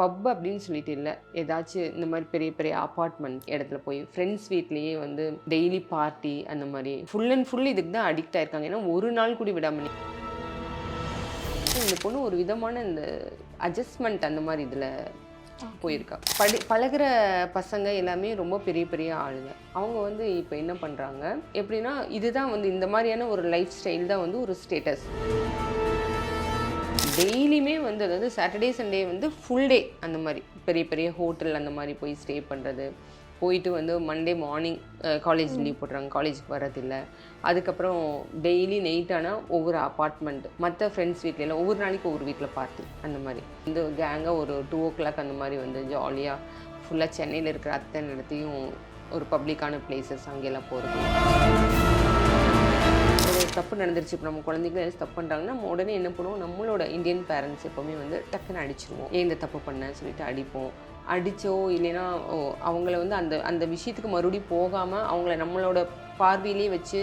பப் அப்படின்னு சொல்லிட்டு இல்லை. ஏதாச்சும் இந்த மாதிரி பெரிய பெரிய அப்பார்ட்மெண்ட் இடத்துல போய் ஃப்ரெண்ட்ஸ் வீட்லேயே வந்து டெய்லி பார்ட்டி அந்த மாதிரி ஃபுல் அண்ட் ஃபுல் இதுக்கு தான் அடிக்ட் ஆயிருக்காங்க. ஏன்னா ஒரு நாள் கூட விடாமல் இந்த பொண்ணு ஒரு விதமான இந்த அட்ஜஸ்ட்மெண்ட் அந்த மாதிரி இதில் போயிருக்கா. படி பழகுற பசங்க எல்லாமே ரொம்ப பெரிய பெரிய ஆளுங்க. அவங்க வந்து இப்போ என்ன பண்ணுறாங்க எப்படின்னா இதுதான் வந்து இந்த மாதிரியான ஒரு லைஃப் ஸ்டைல் தான் வந்து ஒரு ஸ்டேட்டஸ் டெய்லியுமே வந்து அதாவது சாட்டர்டே சண்டே வந்து ஃபுல் டே அந்த மாதிரி. பெரிய பெரிய ஹோட்டல் அந்த மாதிரி போய் ஸ்டே பண்ணுறது போயிட்டு வந்து மண்டே மார்னிங் காலேஜ் லீவ் போடுறாங்க காலேஜுக்கு வரதில்ல அதுக்கப்புறம் டெய்லி நைட் ஆனால் ஒவ்வொரு அப்பார்ட்மெண்ட் மற்ற ஃப்ரெண்ட்ஸ் வீட்லலாம் ஒவ்வொரு நாளைக்கு ஒவ்வொரு வீட்டில் பார்ட்டி அந்த மாதிரி. இந்த கேங்காக ஒரு டூ ஓ கிளாக் அந்த மாதிரி வந்து ஜாலியாக ஃபுல்லாக சென்னையில் இருக்கிற அத்தனை இடத்தையும் ஒரு பப்ளிக்கான பிளேசஸ் அங்கெல்லாம் போகிறது தப்பு நடந்துருச்சு. இப்போ நம்ம குழந்தைங்க ஏதாச்சும் தப்பு பண்ணுறாங்கன்னா நம்ம உடனே என்ன பண்ணுவோம்? நம்மளோட இந்தியன் பேரண்ட்ஸ் எப்போவுமே வந்து டக்குன்னு அடிச்சிருவோம். ஏன் இந்த தப்பு பண்ண? சொல்லிட்டு அடிப்போம். அடித்தோ இல்லைன்னா ஓ, அவங்கள வந்து அந்த அந்த விஷயத்துக்கு மறுபடியும் போகாமல் அவங்கள நம்மளோட பார்வையிலே வச்சு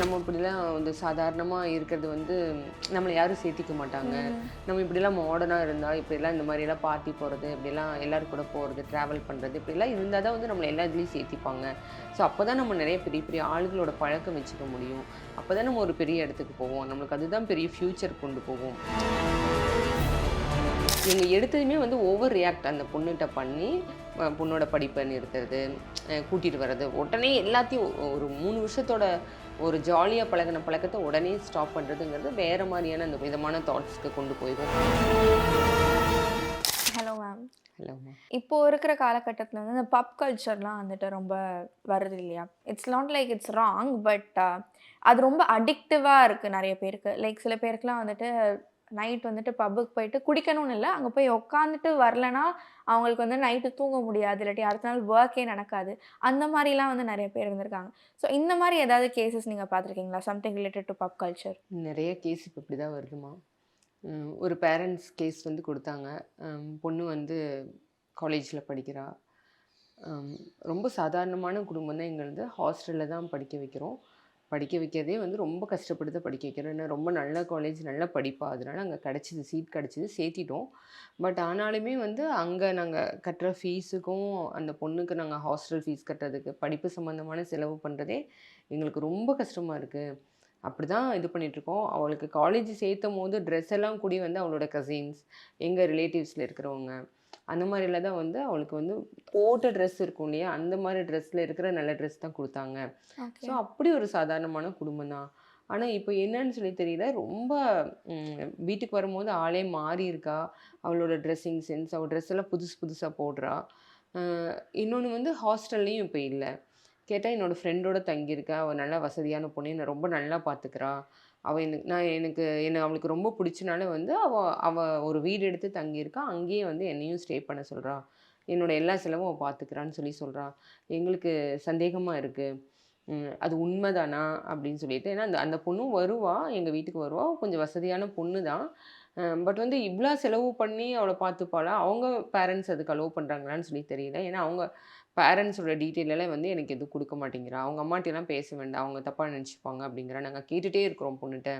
நம்ம இப்படிலாம் வந்து சாதாரணமாக இருக்கிறது வந்து நம்மளை யாரும் சேர்த்திக்க மாட்டாங்க. நம்ம இப்படிலாம் மாடர்னாக இருந்தால் இப்படிலாம் இந்த மாதிரிலாம் பார்ட்டி போகிறது இப்படிலாம் எல்லாரும் கூட போகிறது ட்ராவல் பண்ணுறது இப்படிலாம் இருந்தால் தான் வந்து நம்மளை எல்லா இதுலேயும் சேர்த்திப்பாங்க. ஸோ அப்போ தான் நம்ம நிறைய பெரிய பெரிய ஆளுகளோட பழக்கம் வச்சுக்க முடியும். அப்போ தான் நம்ம ஒரு பெரிய இடத்துக்கு போவோம். நம்மளுக்கு அதுதான் பெரிய ஃப்யூச்சர் கொண்டு போகும். நீங்கள் எடுத்ததுமே வந்து ஓவர் ரியாக்ட் அந்த பொண்ணுகிட்ட பண்ணி பொண்ணோட படிப்பை நிறுத்துறது கூட்டிகிட்டு வர்றது. உடனே எல்லாத்தையும் ஒரு மூணு வருஷத்தோட ஒரு ஜாலியாக பழகின பழக்கத்தை உடனே ஸ்டாப் பண்ணுறதுங்கிறது வேற மாதிரியான அந்த விதமான தாட்ஸ்க்கு கொண்டு போயிடும். ஹலோ மேம் ஹலோம்மா இப்போ இருக்கிற காலகட்டத்தில் வந்து இந்த பப் கல்ச்சர்லாம் வந்துட்டு ரொம்ப வருது இல்லையா? It's not like it's wrong but அது ரொம்ப அடிக்டிவாக இருக்குது நிறைய பேருக்கு. லைக் சில பேருக்குலாம் வந்துட்டு நைட் வந்துட்டு பப்புக்கு போயிட்டு குடிக்கணும்னு இல்லை அங்கே போய் உட்காந்துட்டு வரலனா அவங்களுக்கு வந்து நைட்டு தூங்க முடியாது இல்லாட்டி அடுத்த நாள் ஒர்க்கே நடக்காது. அந்த மாதிரிலாம் வந்து நிறைய பேர் இருந்திருக்காங்க. ஸோ இந்த மாதிரி ஏதாவது கேசஸ் நீங்கள் பார்த்துருக்கீங்களா? Something related to pub culture நிறைய கேஸ் இப்போ இப்படி தான் வருதுமா ஒரு பேரண்ட்ஸ் கேஸ் வந்து கொடுத்தாங்க. பொண்ணு வந்து காலேஜில் படிக்கிறா. ரொம்ப சாதாரணமான குடும்பம் தான் எங்களது ஹாஸ்டலில் தான் படிக்க வைக்கிறோம். படிக்க வைக்கிறதே வந்து ரொம்ப கஷ்டப்பட்டு தான் படிக்க வைக்கிறோம் ஏன்னா ரொம்ப நல்ல காலேஜ் நல்ல படிப்பா. அதனால அங்கே கிடச்சிது சீட் கிடச்சிது சேர்த்திட்டோம். பட் ஆனாலுமே வந்து அங்கே நாங்கள் கட்டுற ஃபீஸுக்கும் அந்த பொண்ணுக்கு நாங்கள் ஹாஸ்டல் ஃபீஸ் கட்டுறதுக்கு படிப்பு சம்மந்தமான செலவு பண்ணுறதே எங்களுக்கு ரொம்ப கஷ்டமாக இருக்குது அப்படி தான் இது பண்ணிகிட்ருக்கோம் அவளுக்கு காலேஜ் சேர்த்தும் போது ட்ரெஸ் எல்லாம் கூடி வந்து அவளோட கசின்ஸ் எங்கள் ரிலேட்டிவ்ஸில் இருக்கிறவங்க. அந்த மாதிரில தான் வந்து அவளுக்கு வந்து போட்ட ட்ரெஸ் இருக்கும் இல்லையா? அந்த மாதிரி ட்ரெஸ்ஸில் இருக்கிற நல்ல ட்ரெஸ் தான் கொடுத்தாங்க. ஸோ அப்படி ஒரு சாதாரணமான குடும்பம் தான். ஆனால் இப்போ என்னன்னு சொல்லி தெரியல. ரொம்ப வீட்டுக்கு வரும்போது ஆளே மாறி இருக்கா? அவளோட ட்ரெஸ்ஸிங் சென்ஸ் அவள் ட்ரெஸ் எல்லாம் புதுசு புதுசாக போடுறா. இன்னொன்று வந்து ஹாஸ்டல்லையும் இப்போ இல்லை. கேட்டால் என்னோடய ஃப்ரெண்டோட தங்கியிருக்கா. அவள் நல்ல வசதியான பொண்ணு. என்னை ரொம்ப நல்லா பார்த்துக்கிறா அவள் எனக்கு நான் எனக்கு என்னை அவளுக்கு ரொம்ப பிடிச்சனால வந்து அவள் அவள் ஒரு வீடு எடுத்து தங்கியிருக்கா. அங்கேயே வந்து என்னையும் ஸ்டே பண்ண சொல்கிறான் என்னோட எல்லா செலவும் அவள் பார்த்துக்கிறான்னு சொல்லி சொல்கிறான் எங்களுக்கு சந்தேகமாக இருக்குது அது உண்மைதானா? அப்படின்னு சொல்லிட்டு. ஏன்னா அந்த அந்த பொண்ணும் வருவா. எங்கள் வீட்டுக்கு வருவா. கொஞ்சம் வசதியான பொண்ணு தான் பட் வந்து இவ்வளோ செலவு பண்ணி அவளை பார்த்துப்பாளா அவங்க பேரண்ட்ஸ் அதுக்கு அலோவ் பண்ணுறாங்களான்னு சொல்லி தெரியல. ஏன்னா அவங்க பேரண்ட்ஸோட டீட்டெயில் எல்லாம் வந்து எனக்கு எதுவும் கொடுக்க மாட்டேங்கிறா. அவங்க அம்மாட்டெல்லாம் பேச வேண்டாம். அவங்க தப்பாக நினச்சிப்பாங்க அப்படிங்கிற நாங்கள் கேட்டுகிட்டே இருக்கிறோம் பொண்ணுகிட்ட.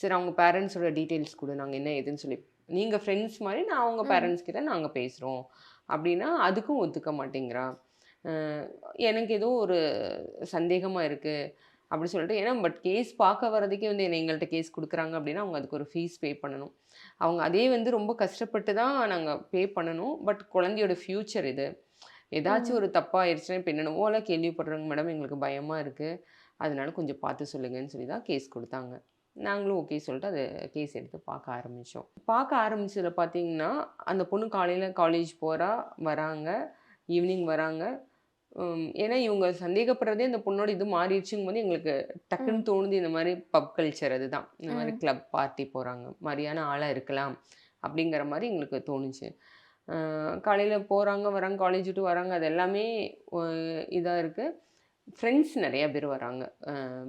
சரி அவங்க பேரண்ட்ஸோட டீட்டெயில்ஸ் கொடு. நாங்கள் என்ன ஏதுன்னு சொல்லி. நீங்கள் ஃப்ரெண்ட்ஸ் மாதிரி நான் அவங்க. பேரண்ட்ஸ் கிட்ட நாங்கள் பேசுகிறோம் அப்படின்னா அதுக்கும் ஒத்துக்க மாட்டேங்கிறா. எனக்கு ஏதோ ஒரு சந்தேகமாக இருக்குது அப்படி சொல்லிட்டு ஏன்னா பட் கேஸ் பார்க்க வர்றதுக்கே வந்து என்ன எங்கள்கிட்ட கேஸ் கொடுக்குறாங்க அப்படின்னா அவங்க அதுக்கு ஒரு ஃபீஸ் பே பண்ணணும். அவங்க அதே வந்து ரொம்ப கஷ்டப்பட்டு தான் நாங்கள் பே பண்ணணும். பட் குழந்தையோட ஃப்யூச்சர் இது. ஏதாச்சும் ஒரு தப்பாயிருச்சுன்னா இப்போ என்னென்னவோலாம் கேள்விப்படுறாங்க மேடம். எங்களுக்கு பயமாக இருக்குது அதனால கொஞ்சம் பார்த்து சொல்லுங்கன்னு சொல்லி தான் கேஸ் கொடுத்தாங்க. நாங்களும் ஓகே சொல்லிட்டு அதை கேஸ் எடுத்து பார்க்க ஆரம்பித்தோம் பார்க்க ஆரம்பிச்சதுல பார்த்தீங்கன்னா அந்த பொண்ணு காலையில் காலேஜ் போகிறா வராங்க. ஈவினிங் வராங்க. ஏன்னா இவங்க சந்தேகப்படுறதே அந்த பொண்ணோட இது மாறிடுச்சுங்கும் போது எங்களுக்கு டக்குன்னு தோணுது இந்த மாதிரி பப் கல்ச்சர் அதுதான். இந்த மாதிரி. கிளப் பார்ட்டி போகிறாங்க மாதிரியான ஆளாக இருக்கலாம். அப்படிங்கிற மாதிரி எங்களுக்கு தோணுச்சு. காலையில் போகிறாங்க வராங்க காலேஜ் விட்டு வராங்க அது எல்லாமே இதாக இருக்குது ஃப்ரெண்ட்ஸ் நிறைய பேர் வராங்க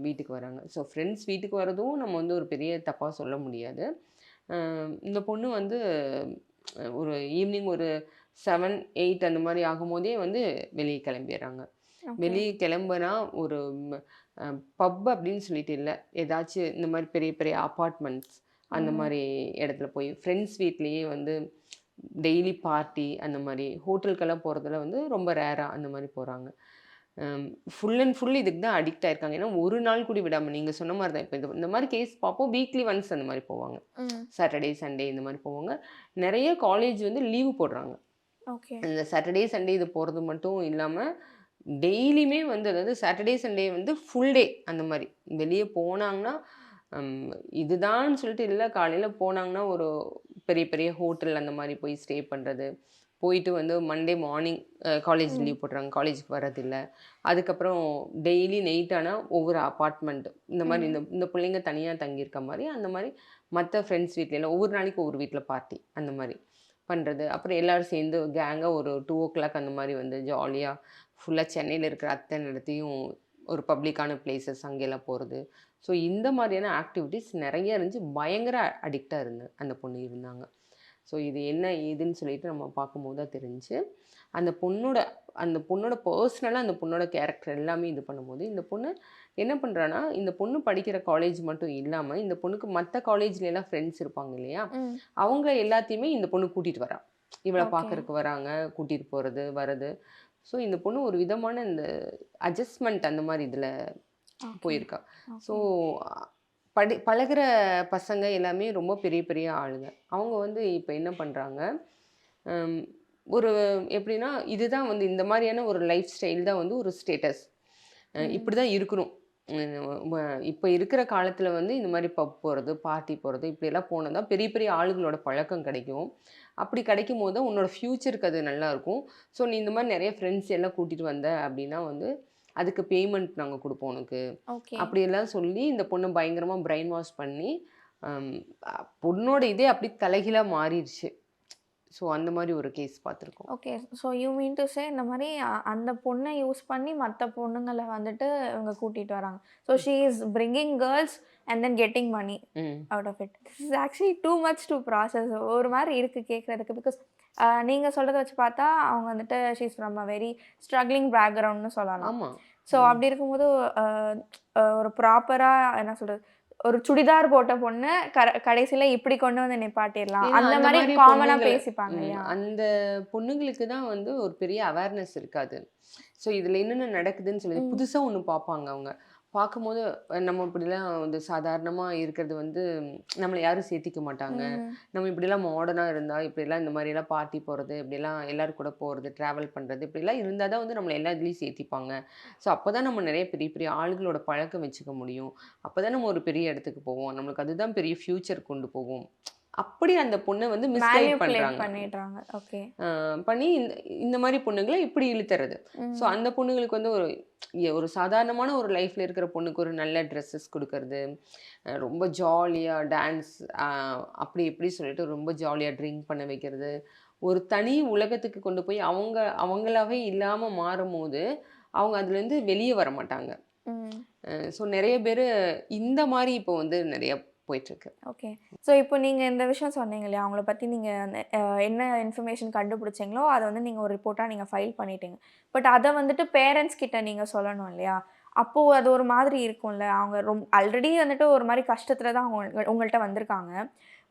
வீட்டுக்கு வராங்க. ஸோ ஃப்ரெண்ட்ஸ் வீட்டுக்கு வரதும் நம்ம வந்து ஒரு பெரிய தப்பாக சொல்ல முடியாது. இந்த பொண்ணு வந்து ஒரு ஈவினிங் ஒரு செவன் எயிட் அந்த மாதிரி ஆகும்போதே வந்து வெளியே கிளம்பிடுறாங்க. வெளியே கிளம்புனா ஒரு பப் அப்படின்னு சொல்லிட்டு இல்லை. ஏதாச்சும் இந்த மாதிரி பெரிய பெரிய அப்பார்ட்மெண்ட்ஸ் அந்த. மாதிரி இடத்துல போய் ஃப்ரெண்ட்ஸ் வீட்லேயே வந்து டெய்லி பார்ட்டி அந்த மாதிரி. ஹோட்டலுக்கெல்லாம் போகிறதுல வந்து ரொம்ப ரேராக அந்த மாதிரி போகிறாங்க ஃபுல் அண்ட் ஃபுல் இதுக்கு தான் அடிக்ட் ஆயிருக்காங்க. ஏன்னா ஒரு நாள் கூட விடாமல் நீங்கள் சொன்ன மாதிரி தான். இப்போ இது இந்த மாதிரி கேஸ் பார்ப்போம். வீக்லி ஒன்ஸ் அந்த மாதிரி போவாங்க. சாட்டர்டே சண்டே இந்த மாதிரி போவாங்க. நிறைய காலேஜ் வந்து லீவு போடுறாங்க. ஓகே. இந்த சாட்டர்டே சண்டே இது போகிறது மட்டும் இல்லாமல் டெய்லியுமே வந்து அதாவது சாட்டர்டே சண்டே வந்து ஃபுல் டே அந்த மாதிரி. வெளியே போனாங்கன்னா இதுதான்னு சொல்லிட்டு இல்லை. காலையில் போனாங்கன்னா ஒரு பெரிய பெரிய ஹோட்டல் அந்த மாதிரி போய் ஸ்டே பண்ணுறது போயிட்டு வந்து மண்டே மார்னிங் காலேஜ். லீவ் போடுறாங்க. காலேஜுக்கு வர்றதில்ல. அதுக்கப்புறம் டெய்லி நைட் ஆனால் ஒவ்வொரு அப்பார்ட்மெண்ட் இந்த மாதிரி. இந்த இந்த பிள்ளைங்க தனியாக தங்கியிருக்க மாதிரி அந்த மாதிரி மற்ற ஃப்ரெண்ட்ஸ் வீட்ல ஒவ்வொரு நாளைக்கு ஒவ்வொரு வீட்டில் பார்ட்டி அந்த மாதிரி பண்ணுறது அப்புறம் எல்லாரும் சேர்ந்து கேங்காக ஒரு டூ ஓ கிளாக் அந்த மாதிரி வந்து ஜாலியாக ஃபுல்லாக சென்னையில் இருக்கிற அத்தனை இடத்தையும் ஒரு பப்ளிக்கான பிளேசஸ் அங்கெல்லாம் போகிறது ஸோ இந்த மாதிரியான ஆக்டிவிட்டீஸ் நிறைய இருந்துச்சு. பயங்கர அடிக்டாக இருந்து அந்த பொண்ணு இருந்தாங்க. ஸோ இது என்ன ஏதுன்னு சொல்லிட்டு நம்ம பார்க்கும்போது தான் தெரிஞ்சு அந்த பொண்ணோட அந்த பொண்ணோட பர்சனலாக அந்த பொண்ணோட கேரக்டர் எல்லாமே இது பண்ணும்போது இந்த பொண்ணு என்ன பண்ணுறான்னா இந்த பொண்ணு படிக்கிற காலேஜ் மட்டும் இல்லாமல் இந்த பொண்ணுக்கு மற்ற காலேஜ்ல எல்லாம் ஃப்ரெண்ட்ஸ் இருப்பாங்க இல்லையா? அவங்க எல்லாத்தையுமே இந்த பொண்ணு கூட்டிகிட்டு வரா. இவளை Okay. பார்க்கறதுக்கு வராங்க கூட்டிகிட்டு போகிறது வர்றது. ஸோ இந்த பொண்ணு ஒரு விதமான இந்த அட்ஜஸ்ட்மெண்ட் அந்த மாதிரி இதில் போயிருக்கா. ஸோ படி பழகுற பசங்க எல்லாமே ரொம்ப பெரிய பெரிய ஆளுங்க. அவங்க வந்து இப்போ என்ன பண்ணுறாங்க ஒரு எப்படின்னா இதுதான் வந்து இந்த மாதிரியான ஒரு லைஃப் ஸ்டைல் தான் வந்து ஒரு ஸ்டேட்டஸ். இப்படி தான் இருக்கணும். இப்போ இருக்கிற காலத்தில் வந்து இந்த மாதிரி பப் போகிறது பார்ட்டி போகிறது இப்படியெல்லாம் போனால் தான் பெரிய பெரிய ஆளுங்களோட பழக்கம் கிடைக்கும். அப்படி கிடைக்கும் போது உன்னோட ஃப்யூச்சருக்கு அது நல்லா இருக்கும். ஸோ நீ இந்த மாதிரி நிறைய ஃப்ரெண்ட்ஸ் எல்லாம் கூட்டிகிட்டு வந்த அப்படின்னா வந்து அதுக்கு பேமெண்ட் நாங்கள் கொடுப்போம் உனக்கு. அப்படியெல்லாம் சொல்லி இந்த பொண்ணை பயங்கரமாக பிரெயின் வாஷ் பண்ணி பொண்ணோட இதே அப்படி தலைகீழாக மாறிடுச்சு. ஸோ அந்த மாதிரி ஒரு கேஸ் பார்த்துருக்கோம். Okay so you mean to say இந்த மாதிரி அந்த பொண்ணை யூஸ் பண்ணி மற்ற பொண்ணுங்களை வந்துட்டு இவங்க கூட்டிட்டு வராங்க. So she is bringing girls and then getting money hmm. Out of it this is actually too much to process ஒரு மாதிரி இருக்குது கேட்குறதுக்கு பிகாஸ் நீங்கள் சொல்கிறத வச்சு பார்த்தா அவங்க வந்துட்டு she's from a very struggling பேக்ரவுண்ட்னு சொல்லலாம். ஸோ அப்படி இருக்கும்போது ஒரு ப்ராப்பராக என்ன சொல்கிறது ஒரு சுடிதார் போட்ட பொண்ணு கடைசியில் இப்படி கொண்டு வந்து நிப்பாட்டிடலாம். அந்த மாதிரி பொண்ணுங்களை- பேசிப்பாங்க அந்த பொண்ணுங்களுக்கு தான் வந்து ஒரு பெரிய அவேர்னஸ் இருக்காது. ஸோ இதில் என்னென்ன நடக்குதுன்னு சொல்லி ம். புதுசாக ஒன்று பார்ப்பாங்க அவங்க. பார்க்கும்போது நம்ம இப்படிலாம் வந்து சாதாரணமாக இருக்கிறது வந்து நம்மளை யாரும் சேர்த்திக்க மாட்டாங்க. நம்ம இப்படிலாம் மாடர்னாக இருந்தால் இப்படிலாம் இந்த மாதிரிலாம் பார்ட்டி போகிறது இப்படிலாம் எல்லாரும் கூட போகிறது ட்ராவல் பண்ணுறது இப்படிலாம் இருந்தால் தான் வந்து நம்மளை எல்லா இதுலேயும் சேர்த்திப்பாங்க. ஸோ அப்போ தான் நம்ம நிறைய பெரிய பெரிய ஆளுகளோட பழக்கம் வச்சுக்க முடியும். அப்போ தான் நம்ம ஒரு பெரிய இடத்துக்கு போவோம். நம்மளுக்கு அதுதான் பெரிய ஃப்யூச்சர் கொண்டு போகும். அப்படி அந்த பொண்ணை வந்து மிஸ்கைட் பண்ணிடுறாங்க. ஓகே பண்ணி இந்த இந்த மாதிரி பொண்ணுங்களை இப்படி இழுத்துறது. ஸோ அந்த பொண்ணுங்களுக்கு வந்து ஒரு ஒரு சாதாரணமான ஒரு லைஃப்பில் இருக்கிற பொண்ணுக்கு ஒரு நல்ல ட்ரெஸ்ஸஸ் கொடுக்கறது. ரொம்ப ஜாலியாக டான்ஸ் அப்படி இப்படி சொல்லிட்டு ரொம்ப ஜாலியாக ட்ரிங்க் பண்ண வைக்கிறது. ஒரு தனி உலகத்துக்கு கொண்டு போய் அவங்க அவங்களாவே இல்லாமல் மாறும்போது அவங்க அதுலேருந்து வெளியே வர மாட்டாங்க ஸோ நிறைய பேர் இந்த மாதிரி இப்போ வந்து நிறைய போயிட்டுருக்கு. ஓகே. ஸோ இப்போ நீங்கள் இந்த விஷயம் சொன்னீங்க இல்லையா அவங்கள பற்றி நீங்கள் என்ன இன்ஃபர்மேஷன் கண்டுபிடிச்சிங்களோ அதை வந்து நீங்கள் ஒரு ரிப்போர்ட்டாக நீங்கள் ஃபைல் பண்ணிட்டீங்க. பட் அதை வந்துட்டு பேரண்ட்ஸ் கிட்ட நீங்கள் சொல்லணும் இல்லையா? அப்போது அது ஒரு மாதிரி இருக்கும்ல. அவங்க ரொம்ப ஆல்ரெடி வந்துட்டு ஒரு மாதிரி கஷ்டத்தில் தான் அவங்க உங்கள்கிட்ட வந்திருக்காங்க.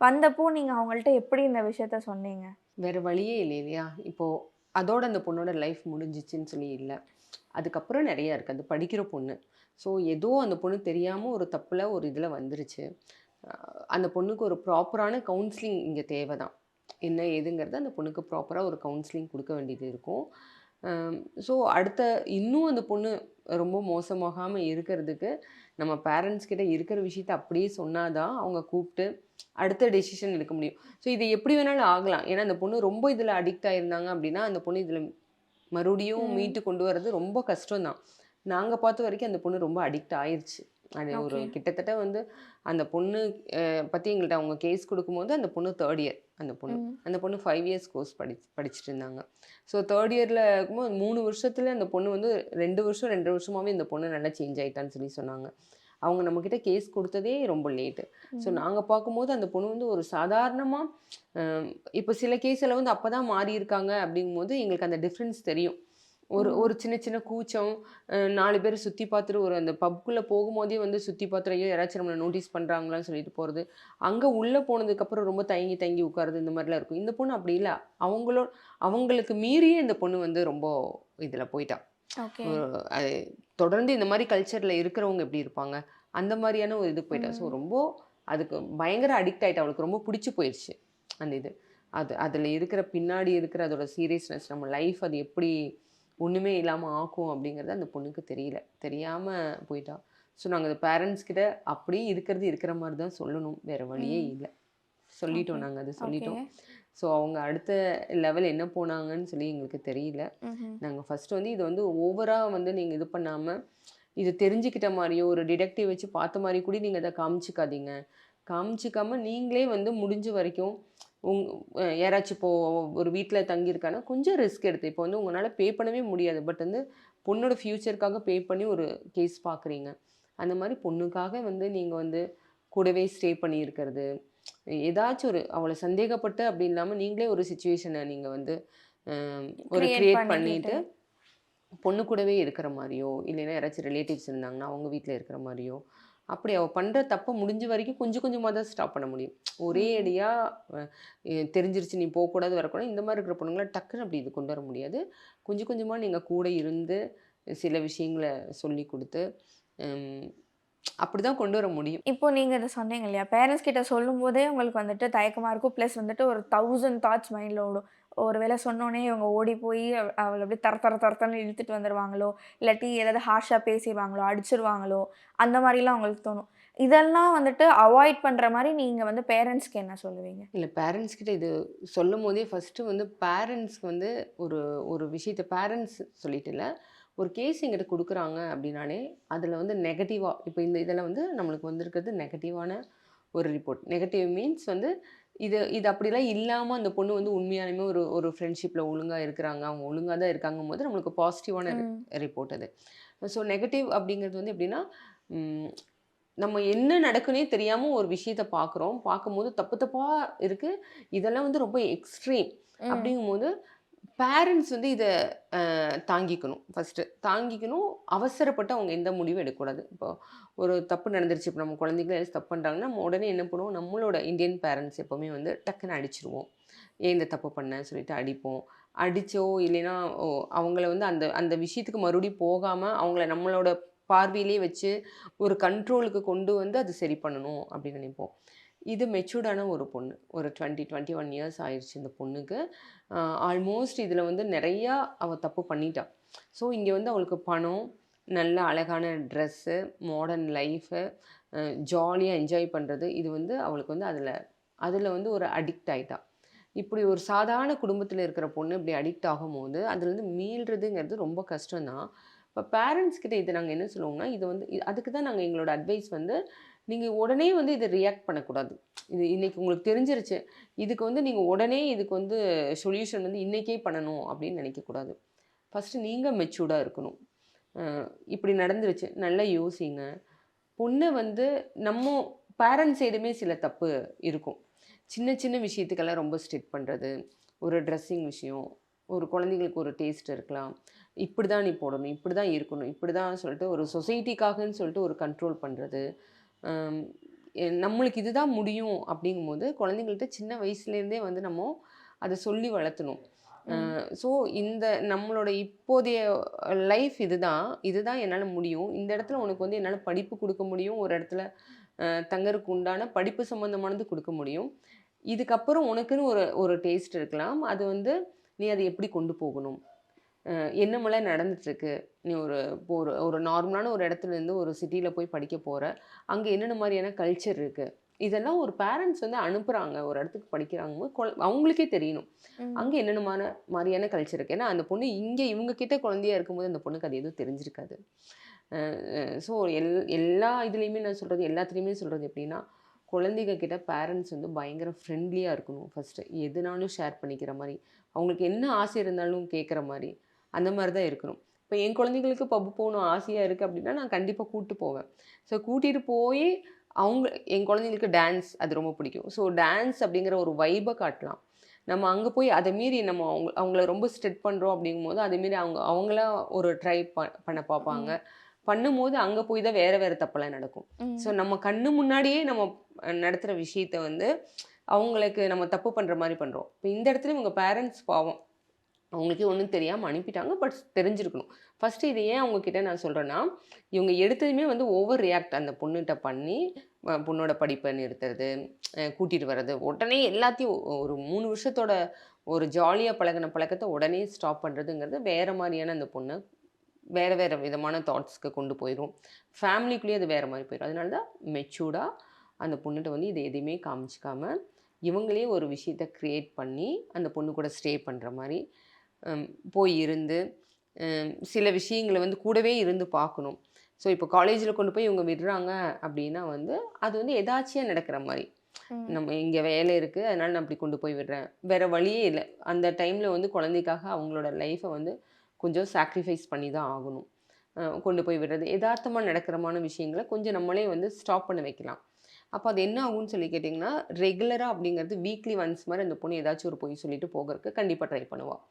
வந்தப்போ நீங்கள் அவங்கள்ட்ட எப்படி இந்த விஷயத்த சொன்னீங்க? வேற வழியே இல்லை இல்லையா? இப்போது அதோட அந்த பொண்ணோட லைஃப் முடிஞ்சிச்சுன்னு சொல்லி இல்லை. அதுக்கப்புறம் நிறைய இருக்குது அது படிக்கிற பொண்ணு. ஸோ ஏதோ அந்த பொண்ணு தெரியாமல் ஒரு தப்பில் ஒரு இதில் வந்துருச்சு. அந்த பொண்ணுக்கு ஒரு ப்ராப்பரான கவுன்சிலிங் இங்கே தேவை தான் என்ன ஏதுங்கிறது அந்த பொண்ணுக்கு ப்ராப்பராக ஒரு கவுன்சிலிங் கொடுக்க வேண்டியது இருக்கும். ஸோ அடுத்த இன்னும் அந்த பொண்ணு ரொம்ப மோசமாகாமல் இருக்கிறதுக்கு நம்ம பேரண்ட்ஸ் கிட்ட இருக்கிற விஷயத்த அப்படியே சொன்னாதான் அவங்க கூப்பிட்டு அடுத்த டெசிஷன் எடுக்க முடியும். ஸோ இது எப்படி வேணாலும் ஆகலாம். ஏன்னா அந்த பொண்ணு ரொம்ப இதில் அடிக்ட் ஆயிருந்தாங்க அப்படின்னா அந்த பொண்ணு இதில் மறுபடியும். மீட்டு கொண்டு வர்றது ரொம்ப கஷ்டம்தான். நாங்கள் பார்த்த வரைக்கும் அந்த பொண்ணு ரொம்ப அடிக்ட் ஆயிருச்சு. அது ஒரு. கிட்டத்தட்ட வந்து அந்த பொண்ணு பற்றி எங்கள்கிட்ட அவங்க கேஸ் கொடுக்கும்போது அந்த பொண்ணு தேர்ட் இயர் அந்த பொண்ணு. அந்த பொண்ணு ஃபைவ் இயர்ஸ் கோர்ஸ் படி படிச்சுட்டு இருந்தாங்க. ஸோ தேர்ட் இயரில் இருக்கும்போது மூணு வருஷத்துல அந்த பொண்ணு வந்து ரெண்டு வருஷம் ரெண்டு வருஷமாவே இந்த பொண்ணு நல்லா சேஞ்ச் ஆயிட்டான்னு சொல்லி சொன்னாங்க. அவங்க நம்மக்கிட்ட கேஸ் கொடுத்ததே ரொம்ப லேட்டு ஸோ நாங்கள் பார்க்கும்போது அந்த பொண்ணு வந்து ஒரு சாதாரணமாக இப்போ சில கேஸில் வந்து அப்போ தான் மாறி இருக்காங்க அப்படிங்கும்போது எங்களுக்கு அந்த டிஃப்ரென்ஸ் தெரியும். ஒரு. ஒரு சின்ன சின்ன கூச்சம் நாலு பேர் சுற்றி பார்த்துட்டு ஒரு அந்த பப்குள்ளே போகும்போதே வந்து சுற்றி பார்த்துட்டு ஐயோ யாராச்சும் நம்மளை நோட்டீஸ் பண்ணுறாங்களான்னு சொல்லிட்டு போகிறது அங்கே உள்ளே போனதுக்கப்புறம் ரொம்ப தயங்கி தயங்கி உட்காருது இந்த மாதிரிலாம் இருக்கும். இந்த பொண்ணு அப்படி இல்லை. அவங்களோ அவங்களுக்கு மீறியே இந்த பொண்ணு வந்து ரொம்ப இதில் போயிட்டா. அது தொடர்ந்து இந்த மாதிரி கல்ச்சரில் இருக்கிறவங்க எப்படி இருப்பாங்க? அந்த மாதிரியான ஒரு இது போயிட்டா. ஸோ. ரொம்ப அதுக்கு பயங்கர அடிக்ட் ஆகிட்டா அவளுக்கு ரொம்ப பிடிச்சி போயிடுச்சு அந்த இது. அது அதில் இருக்கிற பின்னாடி இருக்கிற அதோட சீரியஸ்னஸ் நம்ம லைஃப் அது எப்படி ஒன்றுமே இல்லாமல் ஆக்கும் அப்படிங்கிறது அந்த பொண்ணுக்கு தெரியல. தெரியாமல் போயிட்டா. ஸோ நாங்கள் அந்த பேரண்ட்ஸ் கிட்ட அப்படியே இருக்கிறது இருக்கிற மாதிரி தான் சொல்லணும். வேறு வழியே. இல்லை. சொல்லிட்டோம். நாங்கள் அது சொல்லிட்டோம். ஸோ அவங்க அடுத்த லெவல் என்ன போனாங்கன்னு சொல்லி எங்களுக்கு தெரியல. நாங்கள் ஃபஸ்ட்டு வந்து இது வந்து ஓவராக வந்து நீங்கள் இது பண்ணாமல் இது தெரிஞ்சுக்கிட்ட மாதிரியோ ஒரு டிடெக்டிவ் வச்சு பார்த்த மாதிரி கூட நீங்கள் அதை காமிச்சிக்காதீங்க. காமிச்சிக்காம நீங்களே வந்து முடிஞ்ச வரைக்கும் உங் யாராச்சும் இப்போது ஒரு வீட்டில் தங்கியிருக்காங்கன்னா கொஞ்சம் ரிஸ்க் எடுத்து. இப்போ வந்து உங்களால் பே பண்ணவே முடியாது. பட் வந்து பொண்ணோட ஃப்யூச்சருக்காக பே பண்ணி ஒரு கேஸ் பார்க்குறீங்க அந்த மாதிரி பொண்ணுக்காக வந்து நீங்கள் வந்து கூடவே ஸ்டே பண்ணியிருக்கிறது. ஏதாச்சும் ஒரு அவளை சந்தேகப்பட்டு அப்படி இல்லாமல் நீங்களே ஒரு சுச்சுவேஷனை நீங்கள் வந்து ஒரு க்ரியேட். பண்ணிட்டு. பொண்ணு கூடவே இருக்கிற மாதிரியோ இல்லைன்னா யாராச்சும் ரிலேட்டிவ்ஸ் இருந்தாங்கன்னா அவங்க வீட்டில் இருக்கிற மாதிரியோ அப்படி அவள் பண்ணுற தப்பை முடிஞ்ச வரைக்கும் கொஞ்சம் கொஞ்சமாக தான் ஸ்டாப் பண்ண முடியும். ஒரே. அடியாக தெரிஞ்சிருச்சு நீ போகக்கூடாது வரக்கூடாது இந்த மாதிரி இருக்கிற பொண்ணுங்களை டக்குன்னு அப்படி இது கொண்டு வர முடியாது. கொஞ்சம் கொஞ்சமாக நீங்கள் கூட இருந்து சில விஷயங்களை சொல்லி கொடுத்து அப்படி தான் கொண்டு வர முடியும். இப்போ நீங்க இதை சொன்னீங்க இல்லையா? பேரண்ட்ஸ் கிட்ட சொல்லும்போதே உங்களுக்கு வந்துட்டு தயக்கமா இருக்கும். ப்ளஸ் வந்துட்டு ஒரு தௌசண்ட் தாட்ஸ் மைண்டில் ஓடும். ஒருவேளை சொன்னோன்னே இவங்க ஓடி போய் அவளை அப்படியே தர தர தரத்தன்னு இழுத்துட்டு வந்துடுவாங்களோ இல்லாட்டி ஏதாவது ஹார்ஷாக பேசிடுவாங்களோ அடிச்சிருவாங்களோ அந்த மாதிரிலாம் அவங்களுக்கு தோணும். இதெல்லாம் வந்துட்டு அவாய்ட் பண்ணுற மாதிரி நீங்கள் வந்து பேரண்ட்ஸ்க்கு என்ன சொல்லுவீங்க? இல்லை பேரண்ட்ஸ்கிட்ட இது சொல்லும் போதே ஃபஸ்ட்டு வந்து பேரண்ட்ஸ்க்கு வந்து ஒரு ஒரு விஷயத்த பேரண்ட்ஸ் சொல்லிட்டு இல்லை ஒரு கேஸ் எங்கிட்ட கொடுக்குறாங்க அப்படின்னாலே அதில் வந்து நெகட்டிவாக இப்போ இந்த இதில் வந்து நம்மளுக்கு வந்திருக்கிறது நெகட்டிவான ஒரு ரிப்போர்ட் நெகட்டிவ் மீன்ஸ் வந்து இது இது அப்படிலாம் இல்லாமல் அந்த பொண்ணு வந்து உண்மையாலுமே ஒரு ஒரு ஃப்ரெண்ட்ஷிப்பில் ஒழுங்காக இருக்கிறாங்க அவங்க ஒழுங்காக தான் இருக்காங்கும் போது நம்மளுக்கு பாசிட்டிவான. ரிப்போர்ட் அது ஸோ நெகட்டிவ் அப்படிங்கிறது வந்து எப்படின்னா நம்ம என்ன நடக்குன்னே தெரியாமல் ஒரு விஷயத்த பார்க்குறோம் பார்க்கும்போது தப்பு தப்பாக இருக்குது இதெல்லாம் வந்து ரொம்ப எக்ஸ்ட்ரீம். அப்படிங்கும்போது பேரண்ட்ஸ் வந்து இதை தாங்கிக்கணும். ஃபஸ்ட்டு தாங்கிக்கணும். அவசரப்பட்டு அவங்க எந்த முடிவும் எடுக்கக்கூடாது. இப்போ ஒரு தப்பு நடந்துருச்சு. இப்போ நம்ம குழந்தைங்கள ஏதாச்சும் தப்பு பண்ணுறாங்கன்னா நம்ம உடனே என்ன பண்ணுவோம்? நம்மளோட இந்தியன் பேரண்ட்ஸ் எப்போவுமே வந்து டக்குன்னு அடிச்சிருவோம். ஏன் இந்த தப்பு பண்ண? சொல்லிட்டு அடிப்போம். அடித்தோ இல்லைன்னா ஓ, அவங்கள வந்து அந்த அந்த விஷயத்துக்கு மறுபடியும் போகாமல் அவங்கள நம்மளோட பார்வையிலே வச்சு ஒரு கண்ட்ரோலுக்கு கொண்டு வந்து அது சரி பண்ணணும் அப்படின்னு நினைப்போம். இது மெச்சூர்டான ஒரு பொண்ணு. ஒரு டுவெண்ட்டி டுவெண்ட்டி ஒன் இயர்ஸ் ஆயிடுச்சு இந்த பொண்ணுக்கு. ஆல்மோஸ்ட் இதில் வந்து நிறையா அவள் தப்பு பண்ணிட்டாள் ஸோ இங்கே வந்து அவளுக்கு பணம் நல்ல அழகான ட்ரெஸ்ஸு மாடர்ன் லைஃபு ஜாலியாக என்ஜாய் பண்ணுறது இது வந்து அவளுக்கு வந்து அதில் அதில் வந்து ஒரு அடிக்ட் ஆயிட்டா. இப்படி ஒரு சாதாரண குடும்பத்தில் இருக்கிற பொண்ணு இப்படி அடிக்ட் ஆகும்போது அதுலேருந்து மீள்றதுங்கிறது ரொம்ப கஷ்டம்தான். இப்போ பேரண்ட்ஸ் கிட்டே இதை நாங்கள் என்ன சொல்லுவோம்னா இது வந்து அதுக்கு தான் நாங்கள் எங்களோட அட்வைஸ் வந்து நீங்கள் உடனே வந்து இதை ரியாக்ட் பண்ணக்கூடாது. இது இன்றைக்கி உங்களுக்கு தெரிஞ்சிருச்சு. இதுக்கு வந்து நீங்கள் உடனே இதுக்கு வந்து சொல்யூஷன் வந்து இன்றைக்கே பண்ணணும் அப்படின்னு நினைக்கக்கூடாது. ஃபஸ்ட்டு நீங்கள் மெச்சூர்டாக இருக்கணும். இப்படி நடந்துருச்சு. நல்லா யோசிங்க. பொண்ணை வந்து நம்ம பேரண்ட்ஸ் சைடுமே சில தப்பு இருக்கும். சின்ன சின்ன விஷயத்துக்கெல்லாம் ரொம்ப ஸ்ட்ரிக்ட் பண்ணுறது ஒரு ட்ரெஸ்ஸிங் விஷயம் ஒரு குழந்தைங்களுக்கு ஒரு டேஸ்ட் இருக்கலாம். இப்படி தான் நீ போடணும் இப்படி தான் இருக்கணும் இப்படி தான் சொல்லிட்டு ஒரு சொசைட்டிக்காகன்னு சொல்லிட்டு ஒரு கண்ட்ரோல் பண்ணுறது நம்மளுக்கு இதுதான் முடியும் அப்படிங்கும்போது குழந்தைங்கள்ட்ட சின்ன வயசுலேருந்தே வந்து நம்ம அதை சொல்லி வளர்த்தணும். ஸோ இந்த நம்மளோட இப்போதைய லைஃப் இதுதான் இதுதான் என்னால் முடியும். இந்த இடத்துல உனக்கு வந்து என்னால் படிப்பு கொடுக்க முடியும். ஒரு இடத்துல தங்கறதுக்கு உண்டான படிப்பு சம்மந்தமானது கொடுக்க முடியும். இதுக்கப்புறம் உனக்குன்னு ஒரு ஒரு டேஸ்ட் இருக்கலாம். அது வந்து நீ அதை எப்படி கொண்டு போகணும்? என்னமெல்லாம் நடந்துட்டுருக்கு? நீ ஒரு இப்போ ஒரு ஒரு நார்மலான ஒரு இடத்துல இருந்து ஒரு சிட்டியில் போய் படிக்க போகிற அங்கே என்னென்ன மாதிரியான கல்ச்சர் இருக்குது இதெல்லாம் ஒரு பேரண்ட்ஸ் வந்து அனுப்புகிறாங்க ஒரு இடத்துக்கு படிக்கிறாங்க. அவங்களுக்கே தெரியணும். அங்கே என்னென்ன மான- மாதிரியான கல்ச்சர் இருக்குது ஏன்னா அந்த பொண்ணு இங்கே இவங்க கிட்ட குழந்தையா இருக்கும்போது அந்த பொண்ணுக்கு அது எதுவும் தெரிஞ்சிருக்காது. ஸோ எல் எல்லா இதுலேயுமே நான் சொல்கிறது எல்லாத்துலேயுமே சொல்கிறது எப்படின்னா குழந்தைங்க கிட்ட பேரண்ட்ஸ் வந்து பயங்கர ஃப்ரெண்ட்லியாக இருக்கணும் ஃபஸ்ட்டு எதுனாலும் ஷேர் பண்ணிக்கிற மாதிரி. அவங்களுக்கு என்ன ஆசை இருந்தாலும் கேட்குற மாதிரி. அந்த மாதிரி தான் இருக்கணும். இப்போ என் குழந்தைங்களுக்கு பப்பு போகணும் ஆசையாக இருக்குது அப்படின்னா நான் கண்டிப்பாக கூப்பிட்டு போவேன். ஸோ கூட்டிகிட்டு போய் அவங்க என் குழந்தைங்களுக்கு டான்ஸ் அது ரொம்ப பிடிக்கும். ஸோ டான்ஸ் அப்படிங்கிற ஒரு வைபை காட்டலாம். நம்ம அங்கே போய் அதை மீறி நம்ம அவங்க அவங்கள ரொம்ப ஸ்ட்ரெட் பண்ணுறோம் அப்படிங்கும்போது அதை மீறி அவங்க அவங்களா ஒரு ட்ரை பண்ண பார்ப்பாங்க. பண்ணும்போது அங்கே போய் தான் வேறு வேறு தப்பெல்லாம் நடக்கும். ஸோ நம்ம கண்ணு முன்னாடியே நம்ம நடத்துகிற விஷயத்த வந்து அவங்களுக்கு நம்ம தப்பு பண்ணுற மாதிரி பண்ணுறோம் இப்போ இந்த இடத்துல இவங்க பேரண்ட்ஸ் பாவம். அவங்களுக்கே ஒன்றும் தெரியாமல் அனுப்பிட்டாங்க பட் தெரிஞ்சிருக்கணும். ஃபஸ்ட்டு இது ஏன் அவங்கக்கிட்ட நான் சொல்கிறேன்னா இவங்க எடுத்ததுமே வந்து ஓவர் ரியாக்ட் அந்த பொண்ணுகிட்ட பண்ணி பொண்ணோட படிப்பை நிறுத்துறது கூட்டிகிட்டு வர்றது. உடனே எல்லாத்தையும் ஒரு மூணு வருஷத்தோட ஒரு ஜாலியாக பழகின பழக்கத்தை உடனே ஸ்டாப் பண்ணுறதுங்கிறது வேற மாதிரியான அந்த பொண்ணை வேறு வேறு விதமான தாட்ஸ்க்கு கொண்டு போயிடும் ஃபேமிலிக்குள்ளேயே அது வேறு மாதிரி போயிடும் அதனால தான் மெச்சூர்டாக அந்த பொண்ணுகிட்ட வந்து இதை எதையுமே காமிச்சிக்காமல் இவங்களே ஒரு விஷயத்த க்ரியேட் பண்ணி அந்த பொண்ணு கூட ஸ்டே பண்ணுற மாதிரி போய் இருந்து சில விஷயங்களை வந்து கூடவே இருந்து பார்க்கணும். ஸோ இப்போ காலேஜில் கொண்டு போய் இவங்க விடுறாங்க அப்படின்னா வந்து அது வந்து எதாச்சியாக நடக்கிற மாதிரி. நம்ம இங்கே வேலை இருக்குது அதனால நான் அப்படி கொண்டு போய் விடுறேன். வேற வழியே இல்லை. அந்த டைமில் வந்து குழந்தைக்காக அவங்களோட லைஃப்பை வந்து கொஞ்சம் சாக்ரிஃபைஸ் பண்ணி தான் ஆகணும். கொண்டு போய் விடுறது. யதார்த்தமாக நடக்கிறமான விஷயங்களை கொஞ்சம் நம்மளே வந்து ஸ்டாப் பண்ண வைக்கலாம். அப்போ அது என்ன ஆகும்னு சொல்லி கேட்டிங்கன்னா ரெகுலராக அப்படிங்கிறது வீக்லி ஒன்ஸ் மாதிரி அந்த பொண்ணு ஏதாச்சும் ஒரு பொய் சொல்லிட்டு போகிறதுக்கு கண்டிப்பாக ட்ரை பண்ணுவாள்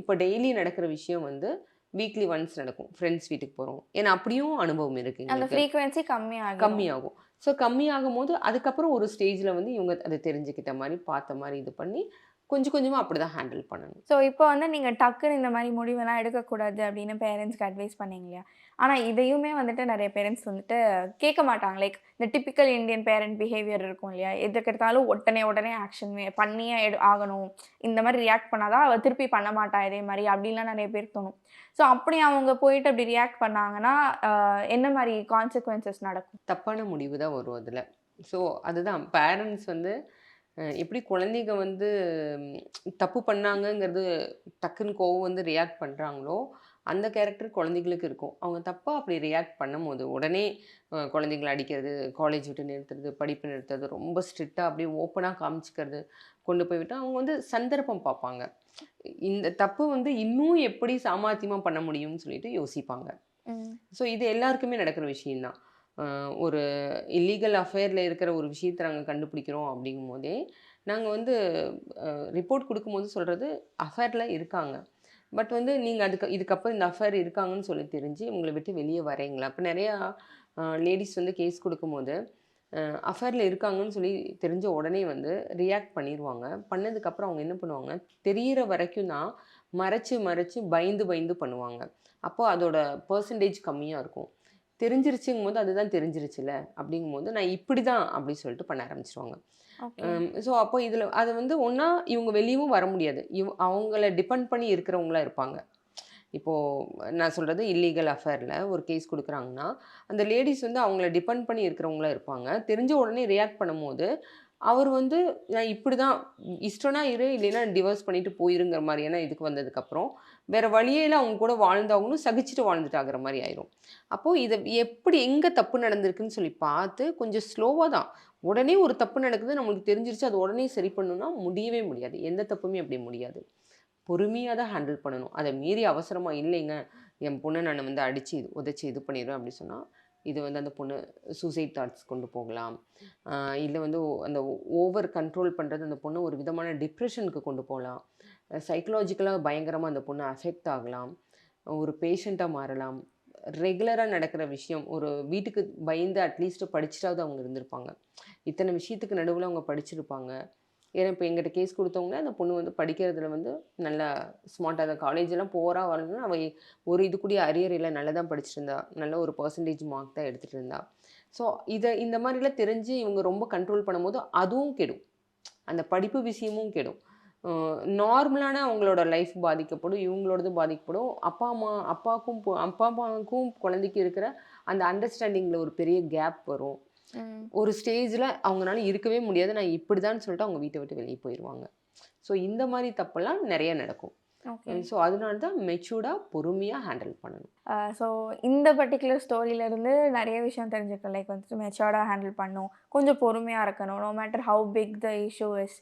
இப்போ டெய்லி நடக்கிற விஷயம் வந்து வீக்லி ஒன்ஸ் நடக்கும். ஃப்ரெண்ட்ஸ் வீட்டுக்கு போகிறோம் ஏன்னா அப்படியும் அனுபவம் இருக்கு அந்த. ஃப்ரீக்வன்சி கம்மியாகும். கம்மியாகும். ஸோ கம்மியாகும் போது அதுக்கப்புறம் ஒரு ஸ்டேஜில் வந்து இவங்க அதை தெரிஞ்சுக்கிட்ட மாதிரி பார்த்த மாதிரி இது பண்ணி கொஞ்சம் கொஞ்சமாக அப்படி தான் ஹேண்டில் பண்ணணும். ஸோ இப்போ வந்து நீங்கள் டக்குன்னு இந்த மாதிரி முடிவெல்லாம் எடுக்கக்கூடாது அப்படின்னு பேரண்ட்ஸ்க்கு அட்வைஸ் பண்ணீங்க இல்லையா? ஆனால் இதையுமே வந்துட்டு நிறைய பேரண்ட்ஸ் வந்துட்டு கேட்க மாட்டாங்க. லைக் இந்த டிப்பிக்கல் இந்தியன் பேரண்ட் பிஹேவியர் இருக்கும் இல்லையா? எதுக்கு எடுத்தாலும் உடனே உடனே ஆக்ஷன் பண்ணியே எடு ஆகணும். இந்த மாதிரி ரியாக்ட் பண்ணாதான் அவள் திருப்பி பண்ண மாட்டா இதே மாதிரி அப்படின்லாம் நிறைய பேர் தோணும். ஸோ அப்படி அவங்க போயிட்டு அப்படி ரியாக்ட் பண்ணாங்கன்னா என்ன மாதிரி கான்சிக்வன்சஸ் நடக்கும்? தப்பான முடிவு தான் வரும் அதில். ஸோ அதுதான். பேரண்ட்ஸ் வந்து எப்படி குழந்தைங்க வந்து தப்பு பண்ணாங்கங்கிறது டக்குன்னு கோவம் வந்து ரியாக்ட் பண்ணுறாங்களோ அந்த கேரக்டர் குழந்தைங்களுக்கு இருக்கும். அவங்க தப்பாக அப்படி ரியாக்ட் பண்ணும்போது உடனே குழந்தைங்களை அடிக்கிறது காலேஜ் விட்டு நிறுத்துறது படிப்பு நிறுத்துறது ரொம்ப ஸ்ட்ரிக்டாக அப்படியே ஓப்பனாக காமிச்சிக்கிறது கொண்டு போய் விட்டு அவங்க வந்து சந்தர்ப்பம் பார்ப்பாங்க. இந்த தப்பு வந்து இன்னும் எப்படி சாமர்த்தியமாக பண்ண முடியும்னு சொல்லிட்டு யோசிப்பாங்க. ஸோ இது எல்லாருக்குமே நடக்கிற விஷயம்தான். ஒரு இல்லீகல் அஃபேரில் இருக்கிற ஒரு விஷயத்தை நாங்கள் கண்டுபிடிக்கிறோம் அப்படிங்கும் போதே நாங்கள் வந்து ரிப்போர்ட் கொடுக்கும்போது சொல்கிறது அஃபேரில் இருக்காங்க. பட் வந்து நீங்கள் அதுக்கு இதுக்கப்புறம் இந்த அஃபேர் இருக்காங்கன்னு சொல்லி தெரிஞ்சு உங்களை விட்டு வெளியே வரீங்களா அப்போ நிறையா லேடிஸ் வந்து கேஸ் கொடுக்கும்போது அஃபேரில் இருக்காங்கன்னு சொல்லி தெரிஞ்ச உடனே வந்து ரியாக்ட் பண்ணிடுவாங்க பண்ணதுக்கப்புறம் அவங்க என்ன பண்ணுவாங்க? தெரியிற வரைக்கும் தான் மறைச்சு மறைச்சு பயந்து பயந்து பண்ணுவாங்க. அப்போது அதோட பர்சன்டேஜ் கம்மியாக இருக்கும். தெரிஞ்சிருச்சுங்கும் போது அதுதான் தெரிஞ்சிருச்சுல அப்படிங்கும்போது நான் இப்படி தான் அப்படி சொல்லிட்டு பண்ண ஆரம்பிச்சிருவாங்க. ஸோ அப்போ இதில் அது வந்து ஒன்றா இவங்க வெளியவும் வர முடியாது. இவ் அவங்கள டிபெண்ட் பண்ணி இருக்கிறவங்களா இருப்பாங்க. இப்போது நான் சொல்கிறது இல்லீகல் அஃபேரில் ஒரு கேஸ் கொடுக்குறாங்கன்னா அந்த லேடிஸ் வந்து அவங்கள டிபெண்ட் பண்ணி இருக்கிறவங்களா இருப்பாங்க. தெரிஞ்ச உடனே ரியாக்ட் பண்ணும்போது அவர் வந்து நான் இப்படி தான் இஷ்டம்னா இரு இல்லைன்னா டிவோர்ஸ் பண்ணிட்டு போயிருங்கிற மாதிரியான இதுக்கு வந்ததுக்கப்புறம் வேற வழியில் அவங்க கூட வாழ்ந்தாகணும் சகிச்சுட்டு வாழ்ந்துட்டாகிற மாதிரி ஆயிரும். அப்போது இதை எப்படி எங்கே தப்பு நடந்திருக்குன்னு சொல்லி பார்த்து கொஞ்சம் ஸ்லோவாக தான். உடனே ஒரு தப்பு நடக்குது நம்மளுக்கு தெரிஞ்சிருச்சு அது உடனே சரி பண்ணணும்னா முடியவே முடியாது. எந்த தப்புமே அப்படி முடியாது. பொறுமையாக தான் ஹேண்டில் பண்ணணும். அதை மீறி அவசரமாக இல்லைங்க என் பொண்ணை நான் வந்து அடித்து இது உதைச்சி இது பண்ணிடுவேன் அப்படி சொன்னால் இது வந்து அந்த பொண்ணு சூசைட் தாட்ஸ் கொண்டு போகலாம். இல்லை வந்து ஓ- அந்த ஓவர் கண்ட்ரோல் பண்ணுறது அந்த பொண்ணு ஒரு விதமான டிப்ரெஷனுக்கு கொண்டு போகலாம். சைக்கலாஜிக்கலாக பயங்கரமாக அந்த பொண்ணு அஃபெக்ட் ஆகலாம். ஒரு பேஷண்ட்டாக மாறலாம். ரெகுலராக நடக்கிற விஷயம் ஒரு வீட்டுக்கு பயந்து அட்லீஸ்ட் படிச்சுட்டாவது அவங்க இருந்திருப்பாங்க. இத்தனை விஷயத்துக்கு நடுவில் அவங்க படிச்சிருப்பாங்க. ஏன்னா இப்போ எங்கிட்ட கேஸ் கொடுத்தவங்க அந்த பொண்ணு வந்து படிக்கிறதுல வந்து நல்லா ஸ்மார்ட்டாக தான். காலேஜெல்லாம் போகிறா வரணும்னா அவள் ஒரு இது கூடிய அரியர் இல்லை நல்லா தான் படிச்சுட்டு இருந்தா நல்ல ஒரு பர்சன்டேஜ் மார்க் தான் எடுத்துகிட்டு இருந்தா ஸோ இதை இந்த மாதிரிலாம் தெரிஞ்சு இவங்க ரொம்ப கண்ட்ரோல் பண்ணும்போது அதுவும் கெடும். அந்த படிப்பு விஷயமும் கெடும். நார்மலான அவங்களோட லைஃப் பாதிக்கப்படும் இவங்களோடது பாதிக்கப்படும். அப்பா அம்மா அப்பாவுக்கும் அப்பா அம்மாவுக்கும் குழந்தைக்கு இருக்கிற அந்த அண்டர்ஸ்டாண்டிங்கில் ஒரு பெரிய கேப் வரும். ஒரு ஸ்டேஜில் அவங்களால இருக்கவே முடியாது. நான் இப்படி தான் சொல்லிட்டு அவங்க வீட்டை விட்டு வெளியே போயிடுவாங்க ஸோ இந்த மாதிரி தப்பெல்லாம் நிறைய நடக்கும். ஓகே ஸோ அதனால தான் மெச்சூர்டாக பொறுமையாக ஹேண்டில் பண்ணணும். ஸோ இந்த பர்டிகுலர் ஸ்டோரியிலேருந்து நிறைய விஷயம் தெரிஞ்சுக்கலாம் லைக் வந்துட்டு மெச்சோர்டாக ஹேண்டில் பண்ணும் கொஞ்சம் பொறுமையாக இருக்கணும். No matter how big the issue is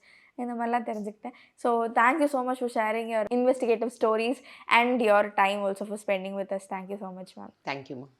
இந்த மாதிரிலாம் தெரிஞ்சுக்கிட்டேன். So thank you so much for sharing your investigative stories and your time also for spending with us thank you so much ma'am தேங்க்யூம்மா